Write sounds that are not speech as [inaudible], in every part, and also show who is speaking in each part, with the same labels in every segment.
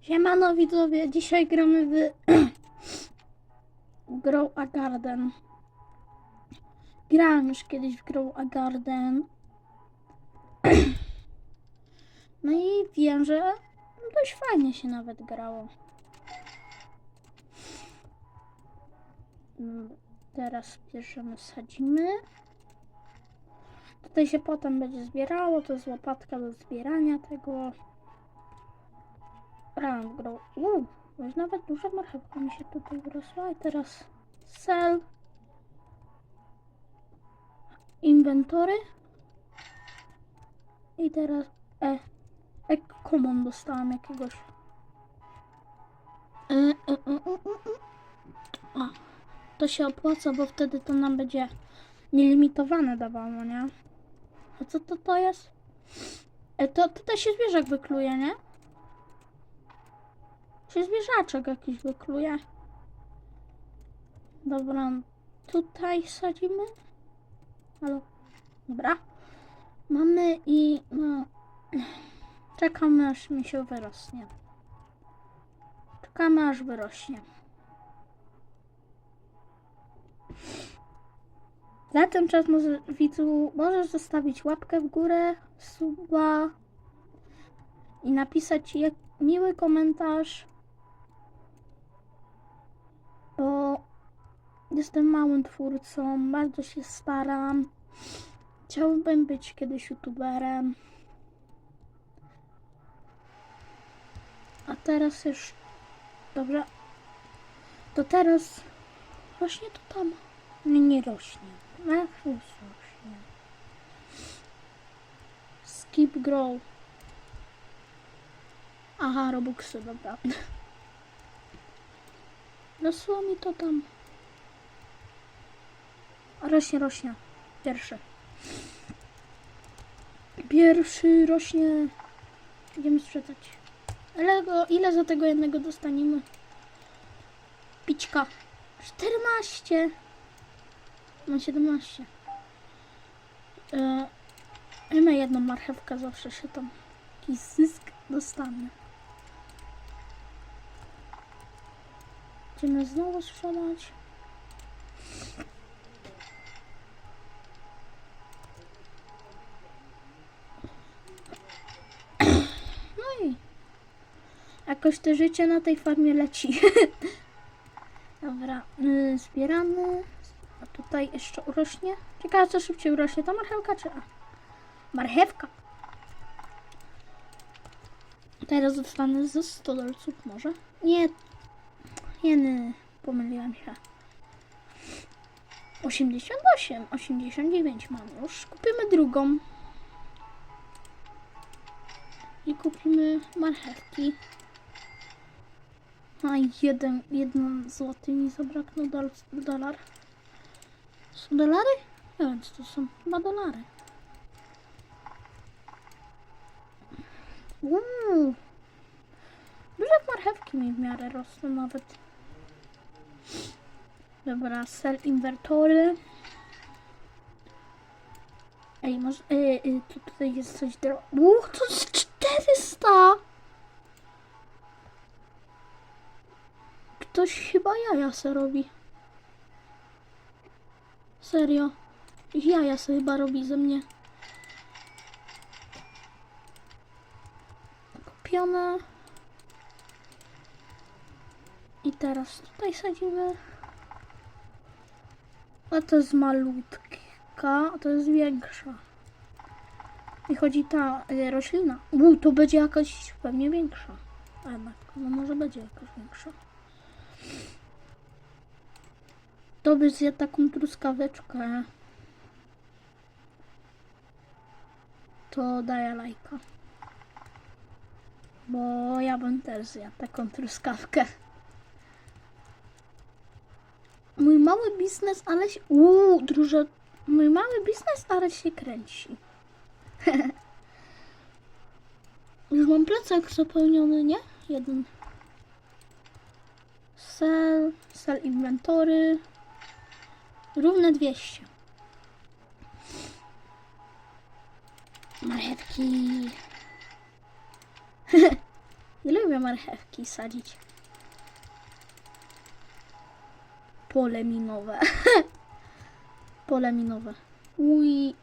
Speaker 1: Siemano widzowie, dzisiaj gramy w [clears throat] Grow a Garden. Grałem już kiedyś w Grow a Garden. [clears throat] No i wiem, że dość fajnie się nawet grało. Mm, Teraz bierzemy, sadzimy. Tutaj się potem będzie zbierało, to jest łopatka do zbierania tego. Ram grą. Uuu, już nawet duża marchewka mi się tutaj wyrosła. I teraz sell. Inwentory. I teraz e. E, common dostałam jakiegoś. E, e, e, e, e, e. A, to się opłaca, bo wtedy to nam będzie nielimitowane dawało, nie? A co to to jest? E, to tutaj się zwierzak wykluje, nie? Czy zwierzaczek jakiś wykluje? Dobra, tutaj sadzimy. Halo. Dobra. Mamy i no. Czekamy aż mi się wyrośnie. Czekamy aż wyrośnie. Za ten czas może, widzu, możesz zostawić łapkę w górę, suba i napisać jak miły komentarz, bo jestem małym twórcą, bardzo się staram. Chciałbym być kiedyś youtuberem. A teraz już. Dobrze. To teraz. Rośnie to tam. Nie, nie rośnie. Ach, już rośnie. Skip grow. Aha, robuxy, dobra. Rosło mi to tam. Rośnie, rośnie. Pierwszy. Pierwszy rośnie. Idziemy sprzedać. Ale ile za tego jednego dostaniemy? Pićka. 14. Mam 17. Yy, ma jedną marchewkę, zawsze się tam jakiś zysk dostanę. Będziemy znowu sprzedać. No i jakoś to życie na tej farmie leci. [laughs] Dobra, y, zbieramy. A tutaj jeszcze urośnie. Ciekawe co szybciej urośnie, ta marchewka czy a? Marchewka. Teraz dostanę ze 100 dolców może? Nie. Jeny, pomyliłam się. 88, 89 mam już. Kupimy drugą. I kupimy marchewki. A jeden, jeden złoty mi zabraknął dol, dolar. Są dolary? Nie wiem, co to są. Chyba dolary. Uuu. Duże marchewki mi w miarę rosną nawet. Dobra, sell inwertory. Ej, może... Yy, yy, tu, tutaj jest coś. Uuu, to jest 400! Ktoś chyba jaja se robi. Serio. Jaja se chyba robi ze mnie. Kupione. Teraz tutaj sadzimy. A to jest malutka, a to jest większa. I chodzi ta e, roślina. U, to będzie jakaś pewnie większa. A jednak, no może będzie jakaś większa. To by zjadł taką truskaweczkę. To daję lajka. Bo ja bym też zjadł taką truskawkę. Mój mały biznes, ale się... Uuu, druże... Mój mały biznes, ale się kręci. [laughs] Już mam plecak zapełniony, nie? Jeden. Sell, sell inwentory. Równe 200. Marchewki. Nie [laughs] lubię marchewki sadzić. pole minowe. [laughs] pole minowe. Uj.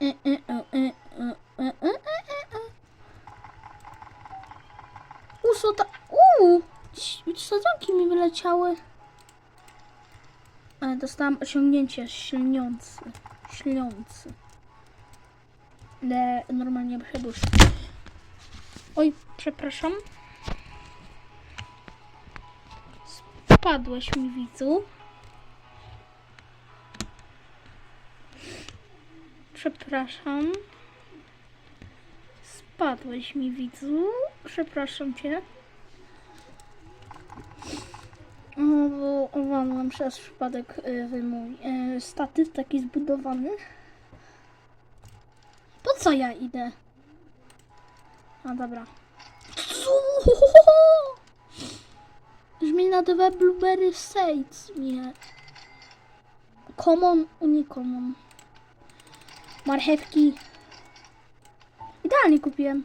Speaker 1: Y -y -y -y -y -y -y U, co ta... Uuu! Sadzonki mi wyleciały. Ale dostałam osiągnięcie ślniący. Ślniący. Ale normalnie chyba już... Oj, przepraszam. Spadłeś mi widzu. Przepraszam. Spadłeś mi widzu. Przepraszam cię. O, bo uwalłam przez przypadek y, mój y, statyw taki zbudowany. Po co ja idę? A dobra. Na dwa blueberry seeds mnie. Common, unicommon. Marchewki. Idealnie kupiłem.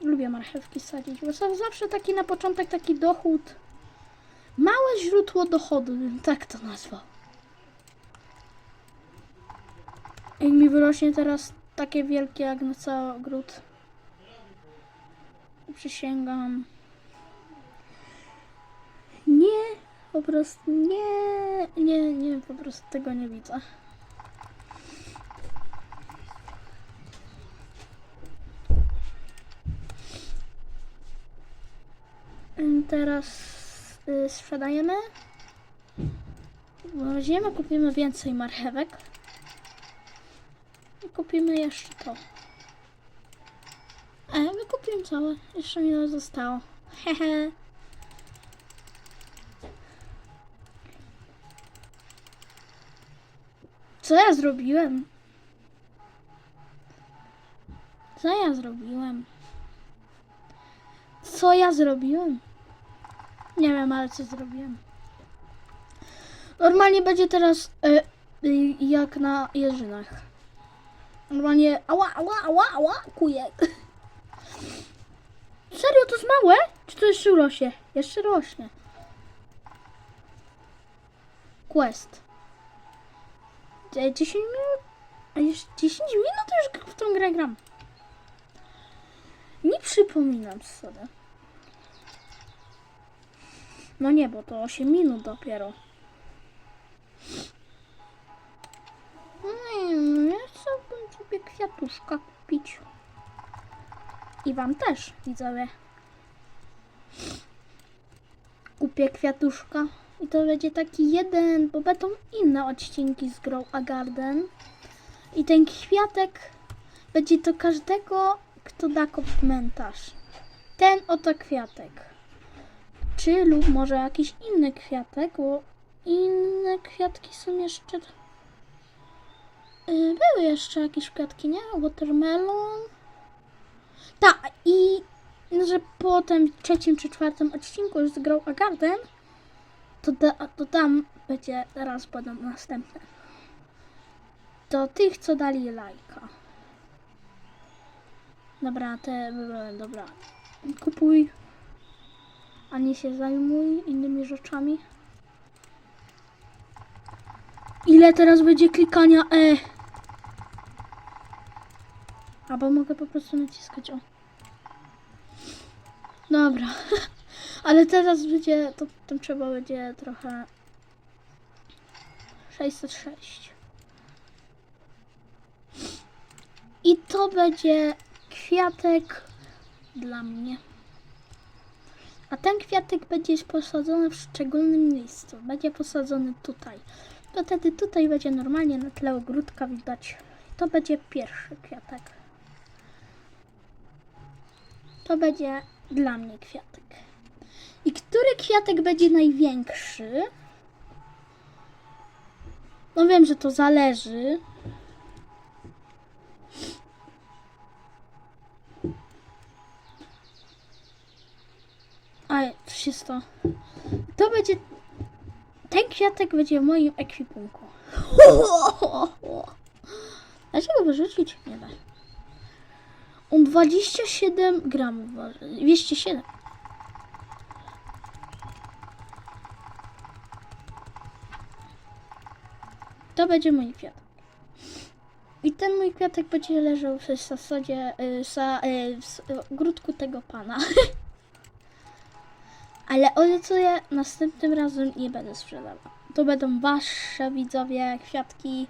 Speaker 1: Lubię marchewki sadzić, bo są zawsze taki na początek taki dochód. Małe źródło dochodu, tak to nazwał. Jak mi wyrośnie teraz takie wielkie jak na cały ogród. Przysięgam. Prostu nie, nie, nie, po prostu tego nie widzę. Teraz y, sprzedajemy. Weźmiemy, kupimy więcej marchewek. I kupimy jeszcze to. E, wykupiłem całe. Jeszcze mi zostało. Hehe. Co ja zrobiłem? Co ja zrobiłem? Co ja zrobiłem? Nie wiem, ale co zrobiłem. Normalnie będzie teraz e, jak na jeżynach. Normalnie ała, ała, ała, ała, kujek. [laughs] Serio, to jest małe? Czy to jeszcze rośnie? Jeszcze rośnie. Quest. E, 10 minut? A jeszcze 10 minut już w tą grę gram. Nie przypominam sobie. No nie, bo to 8 minut dopiero. Hmm, ja chciałbym sobie kwiatuszka kupić. I wam też, widzowie. Kupię kwiatuszka. I to będzie taki jeden, bo będą inne odcinki z Grow a Garden. I ten kwiatek będzie do każdego, kto da komentarz. Ten oto kwiatek. Czy lub może jakiś inny kwiatek, bo inne kwiatki są jeszcze... Yy, były jeszcze jakieś kwiatki, nie? Watermelon. Tak, i że po tym trzecim czy czwartym odcinku z Grow a Garden, to, da, to tam będzie, teraz będą następne. Do tych, co dali lajka. Dobra, te były, dobra. Kupuj, a nie się zajmuj innymi rzeczami. Ile teraz będzie klikania E? Albo mogę po prostu naciskać O. Dobra. [laughs] Ale teraz będzie, to, trzeba będzie trochę 606. I to będzie kwiatek dla mnie. A ten kwiatek będzie posadzony w szczególnym miejscu. Będzie posadzony tutaj. To wtedy tutaj będzie normalnie na tle ogródka widać. To będzie pierwszy kwiatek. To będzie dla mnie kwiatek. I który kwiatek będzie największy? No wiem, że to zależy. Ale to. To będzie. Ten kwiatek będzie w moim ekwipunku. [laughs] Dlaczego wyrzucić? Nie da. On 27 gramów waży. 207. To będzie mój kwiatek. I ten mój kwiatek będzie leżał w zasadzie y, y, w ogródku tego pana. [laughs] Ale obiecuję, następnym razem nie będę sprzedała. To będą wasze widzowie kwiatki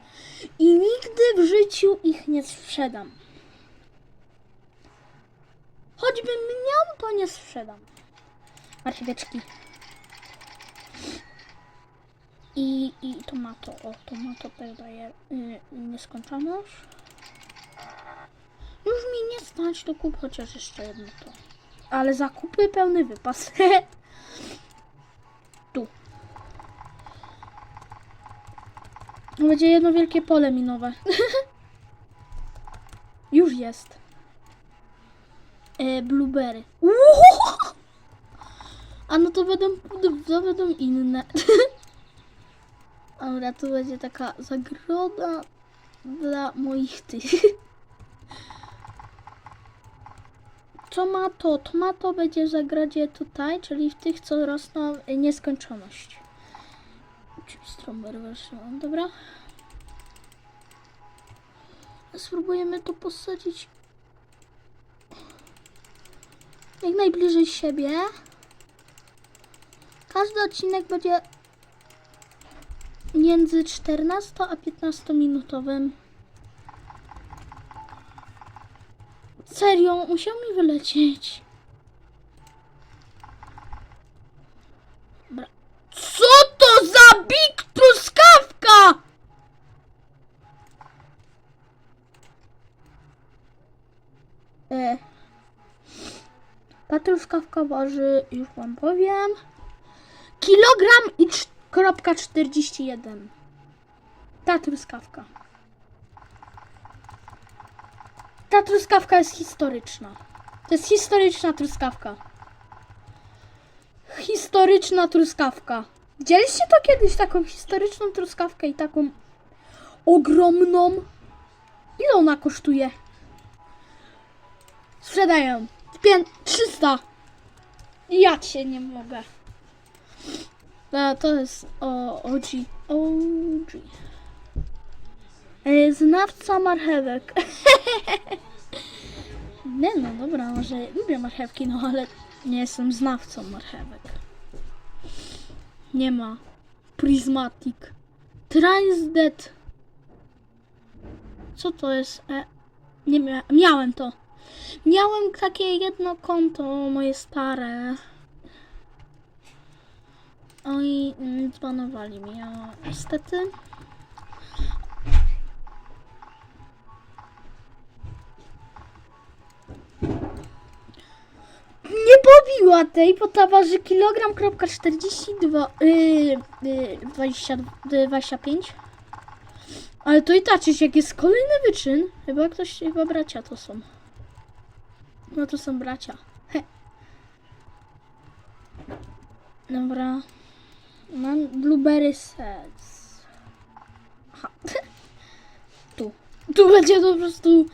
Speaker 1: i nigdy w życiu ich nie sprzedam. Choćbym miał, to nie sprzedam. Marcheweczki. I, I tomato. O, tomato też daje y, nieskończoność. Już mi nie stać do kup, chociaż jeszcze jedno to. Ale zakupy pełny wypas. [laughs] tu. Będzie jedno wielkie pole minowe. [laughs] Już jest. E, blueberry. Uuu! [laughs] A no to będą, to będą inne. Dobra, tu będzie taka zagroda dla moich tych. [laughs] Tomato, tomato będzie w zagrodzie tutaj, czyli w tych, co rosną y, nieskończoność. Czyli strawberry version, dobra. Spróbujemy to posadzić jak najbliżej siebie. Każdy odcinek będzie między 14 a 15 minutowym. Serio, musiał mi wylecieć. Co to za big truskawka? E. Ta truskawka waży, już wam powiem, kilogram i cz- kropka 41. Ta truskawka. Ta truskawka jest historyczna. To jest historyczna truskawka. Historyczna truskawka. Widzieliście to kiedyś, taką historyczną truskawkę i taką ogromną? Ile ona kosztuje? Sprzedają. Pię- 300. Ja cię nie mogę. A, to jest o, OG. OG. E, Znawca marchewek. [laughs] nie no, dobra, może lubię marchewki, no ale nie jestem znawcą marchewek. Nie ma. Prismatic. Transdet. Co to jest? E, nie mia miałem to. Miałem takie jedno konto, moje stare. Oj, mm, zbanowali mnie, niestety. Nie pobiła tej, bo ta waży kilogram kropka 42, yy, yy, 20, yy, 25. Ale to i taczyć, jak jest kolejny wyczyn. Chyba ktoś, chyba bracia to są. No to są bracia. He. Dobra. Mam blueberry seeds. Aha. [laughs] Tu. Tu będzie to po prostu...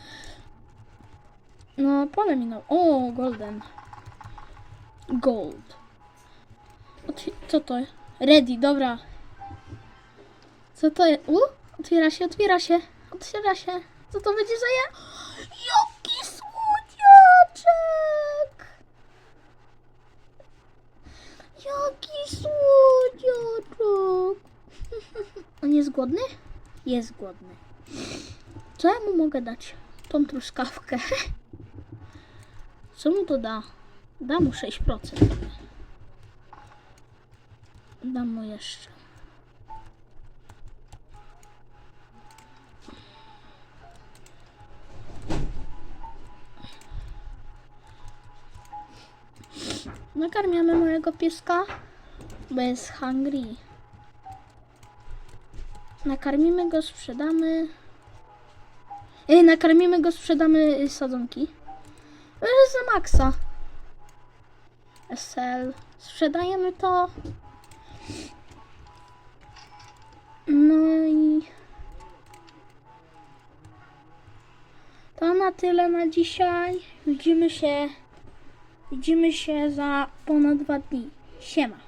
Speaker 1: No, pole minął. O, golden. Gold. Co to? Ready, dobra. Co to jest? U? Otwiera się, otwiera się. Otwiera się. Co to będzie za ja? [gasps] Jaki słodziaczek! Jaki słodziaczek! [laughs] On jest głodny? Jest głodny. Co ja mu mogę dać? Tą truskawkę. [laughs] Co mu to da? Da mu 6%. Dam mu jeszcze. Nakarmiamy mojego pieska, bo jest hungry. Nakarmimy go, sprzedamy. Ej, nakarmimy go, sprzedamy sadzonki. Jest za maksa. SL. Sprzedajemy to. No i... To na tyle na dzisiaj. Widzimy się. Widzimy się za ponad dwa dni. Siema.